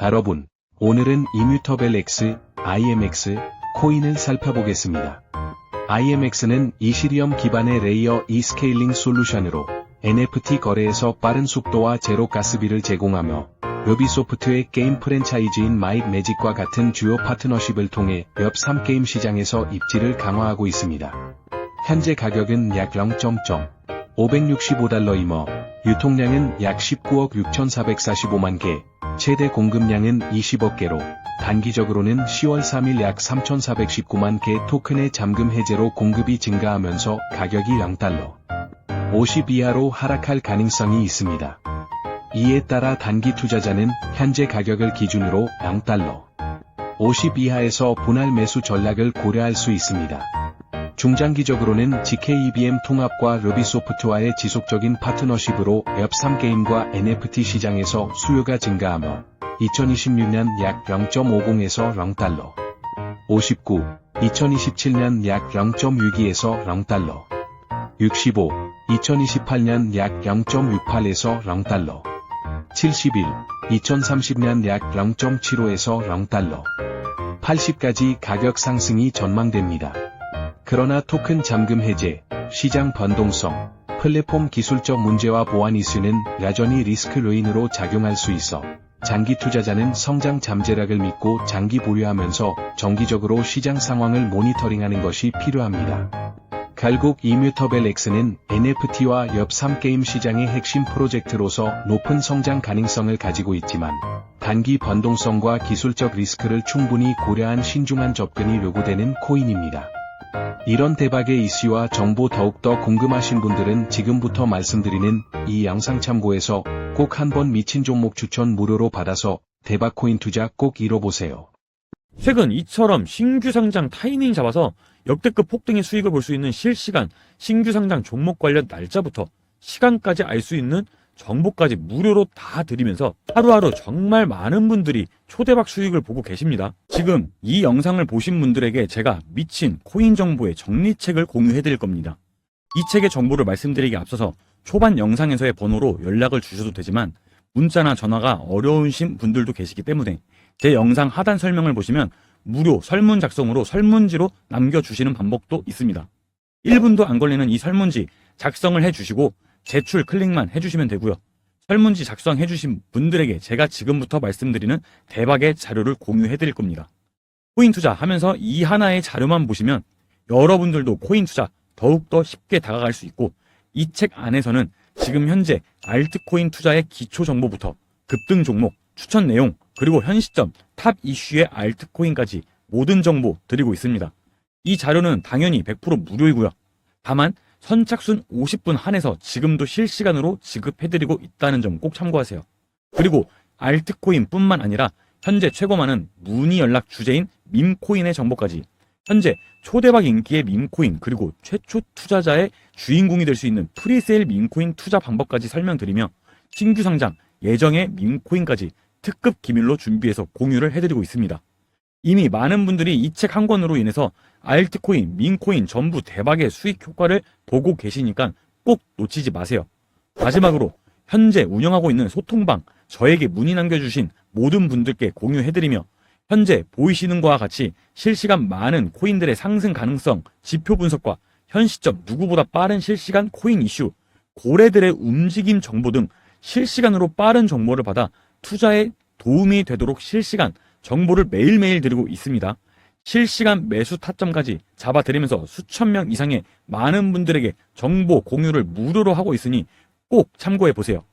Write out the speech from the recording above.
여러분, 오늘은 이뮤터벨 X, IMX, 코인을 살펴보겠습니다. IMX는 이시리엄 기반의 레이어 2 스케일링 솔루션으로 NFT 거래에서 빠른 속도와 제로 가스비를 제공하며 루비소프트의 게임 프랜차이즈인 마이 매직과 같은 주요 파트너십을 통해 웹 3게임 시장에서 입지를 강화하고 있습니다. 현재 가격은 약 0.565달러이며 유통량은 약 19억 6,445만 개, 최대 공급량은 20억 개로 단기적으로는 10월 3일 약 3,419만 개 토큰의 잠금 해제로 공급이 증가하면서 가격이 0달러 50 이하로 하락할 가능성이 있습니다. 이에 따라 단기 투자자는 현재 가격을 기준으로 0달러 50 이하에서 분할 매수 전략을 고려할 수 있습니다. 중장기적으로는 GKEBM 통합과 루비 소프트와의 지속적인 파트너십으로 웹3 게임과 NFT 시장에서 수요가 증가하며 2026년 약 0.50에서 0달러 59, 2027년 약 0.62에서 0달러 65, 2028년 약 0.68에서 0달러 71, 2030년 약 0.75에서 0달러 80까지 가격 상승이 전망됩니다. 그러나 토큰 잠금 해제, 시장 변동성, 플랫폼 기술적 문제와 보안 이슈는 여전히 리스크 요인으로 작용할 수 있어 장기 투자자는 성장 잠재력을 믿고 장기 보유하면서 정기적으로 시장 상황을 모니터링하는 것이 필요합니다. 결국 이뮤터벨 X는 NFT와 엽 3게임 시장의 핵심 프로젝트로서 높은 성장 가능성을 가지고 있지만 단기 변동성과 기술적 리스크를 충분히 고려한 신중한 접근이 요구되는 코인입니다. 이런 대박의 이슈와 정보 더욱더 궁금하신 분들은 지금부터 말씀드리는 이 영상 참고해서 꼭 한번 미친 종목 추천 무료로 받아서 대박 코인 투자 꼭 이뤄보세요. 최근 이처럼 신규 상장 타이밍 잡아서 역대급 폭등의 수익을 볼 수 있는 실시간 신규 상장 종목 관련 날짜부터 시간까지 알 수 있는 정보까지 무료로 다 드리면서 하루하루 정말 많은 분들이 초대박 수익을 보고 계십니다. 지금 이 영상을 보신 분들에게 제가 미친 코인 정보의 정리책을 공유해 드릴 겁니다. 이 책의 정보를 말씀드리기 앞서서 초반 영상에서의 번호로 연락을 주셔도 되지만 문자나 전화가 어려우신 분들도 계시기 때문에 제 영상 하단 설명을 보시면 무료 설문 작성으로 설문지로 남겨주시는 방법도 있습니다. 1분도 안 걸리는 이 설문지 작성을 해주시고 제출 클릭만 해주시면 되고요. 설문지 작성해 주신 분들에게 제가 지금부터 말씀드리는 대박의 자료를 공유해 드릴 겁니다. 코인 투자 하면서 이 하나의 자료만 보시면 여러분들도 코인 투자 더욱더 쉽게 다가갈 수 있고 이 책 안에서는 지금 현재 알트코인 투자의 기초 정보부터 급등 종목, 추천 내용, 그리고 현 시점 탑 이슈의 알트코인까지 모든 정보 드리고 있습니다. 이 자료는 당연히 100% 무료이고요. 다만 선착순 50분 한해서 지금도 실시간으로 지급해드리고 있다는 점 꼭 참고하세요. 그리고 알트코인 뿐만 아니라 현재 최고 많은 문의 연락 주제인 밈코인의 정보까지 현재 초대박 인기의 밈코인 그리고 최초 투자자의 주인공이 될 수 있는 프리세일 밈코인 투자 방법까지 설명드리며 신규 상장 예정의 밈코인까지 특급 기밀로 준비해서 공유를 해드리고 있습니다. 이미 많은 분들이 이 책 한 권으로 인해서 알트코인, 민코인 전부 대박의 수익 효과를 보고 계시니까 꼭 놓치지 마세요. 마지막으로 현재 운영하고 있는 소통방 저에게 문의 남겨주신 모든 분들께 공유해드리며 현재 보이시는 것과 같이 실시간 많은 코인들의 상승 가능성, 지표 분석과 현 시점 누구보다 빠른 실시간 코인 이슈, 고래들의 움직임 정보 등 실시간으로 빠른 정보를 받아 투자에 도움이 되도록 실시간 정보를 매일매일 드리고 있습니다. 실시간 매수 타점까지 잡아드리면서 수천 명 이상의 많은 분들에게 정보 공유를 무료로 하고 있으니 꼭 참고해 보세요.